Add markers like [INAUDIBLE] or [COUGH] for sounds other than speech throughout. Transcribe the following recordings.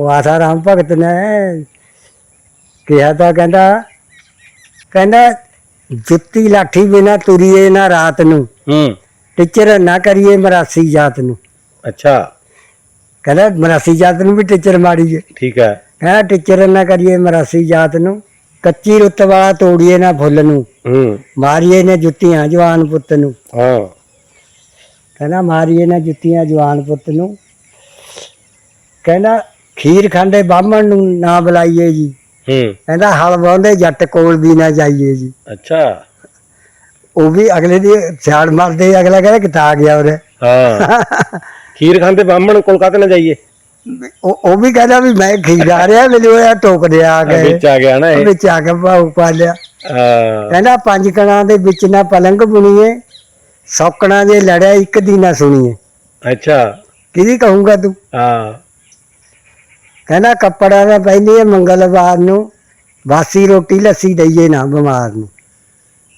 ਉਹ ਆਸਾ ਰਾਮ ਭਗਤ ਨੇ ਕਿਹਾ ਤਾਂ ਕਹਿੰਦਾ ਕਹਿੰਦਾ ਜੁੱਤੀ ਲਾਠੀ ਬਿਨਾ ਤੁਰੀਏ ਨਾ ਰਾਤ ਨੂੰ। ਹੂੰ। ਟੀਚਰ ਨਾ ਕਰੀਏ ਮਰਾਸੀ ਜਾਤ ਨੂੰ। ਅੱਛਾ। ਕਹਿੰਦਾ ਮਰਾਸੀ ਜਾਤ ਨੂੰ ਵੀ ਟੀਚਰ ਮਾਰੀਏ। ਠੀਕ ਹੈ। ਕਹਿੰਦਾ ਟੀਚਰ ਨਾ ਕਰੀਏ ਮਰਾਸੀ ਜਾਤ ਨੂੰ। ਕੱਚੀ ਰੁੱਤ ਵਾਲਾ ਤੋੜੀਏ ਨਾ ਫੁੱਲ ਨੂੰ। ਹੂੰ। ਮਾਰੀਏ ਨੇ ਜੁੱਤੀਆਂ ਜਵਾਨ ਪੁੱਤ ਨੂੰ। ਹਾਂ। ਕਹਿੰਦਾ ਮਾਰੀਏ ਨਾ ਜੁੱਤੀਆਂ ਜਵਾਨ ਪੁੱਤ ਨੂੰ। ਕਹਿੰਦਾ ਖੀਰ ਖਾਂਦੇ ਬਾਹਮਣ ਨੂੰ ਨਾ ਬੁਲਾਈਏ ਜੀ। ਹੂੰ। ਕਹਿੰਦਾ ਹਲ ਵਾਉਂਦੇ ਜੱਟ ਕੋਲ ਵੀ ਨਾ ਜਾਈਏ ਜੀ। ਅੱਛਾ। ਉਹ ਵੀ ਅਗਲੇ ਦੀ ਛਾੜ ਮਾਰਦੇ ਅਗਲਾ ਕਹਿੰਦਾ ਕਿਤਾ ਗਿਆ ਉਰੇ। ਹਾਂ। ਖੀਰ ਖਾਂਦੇ ਬਾਹਮਣ ਕੋਲਕਾਤਾ ਨਾ ਜਾਈਏ? ਉਹ ਉਹ ਵੀ ਕਹਿੰਦਾ ਵੀ ਮੈਂ ਖੀਰ ਆ ਰਿਹਾ ਮੈਨੂੰ ਇਹ ਟੋਕ ਦਿਆ ਆ ਗਏ। ਵਿੱਚ ਆ ਗਿਆ ਨਾ ਇਹ। ਵਿੱਚ ਆ ਕੇ ਭਾਉ ਪਾ ਲਿਆ। ਹਾਂ। ਕਹਿੰਦਾ ਪੰਜ ਕਣਾਂ ਦੇ ਵਿੱਚ ਨਾ ਪਲੰਗ ਬੁਣੀਏ ਸੌਕਣਾ ਜੇ ਲੜਿਆ ਇੱਕ ਦੀ ਨਾ ਸੁਣੀਏ। ਅੱਛਾ। ਕਿਹਦੀ ਕਹੂੰਗਾ ਤੂੰ? ਹਾਂ। ਕਹਿੰਦਾ ਕੱਪੜਾ ਦਾ ਪਹਿਨੀ ਹੈ ਮੰਗਲਵਾਰ ਨੂੰ ਬਾਸੀ ਰੋਟੀ ਲੱਸੀ ਦਈਏ ਨਾ ਬਿਮਾਰ ਨੂੰ।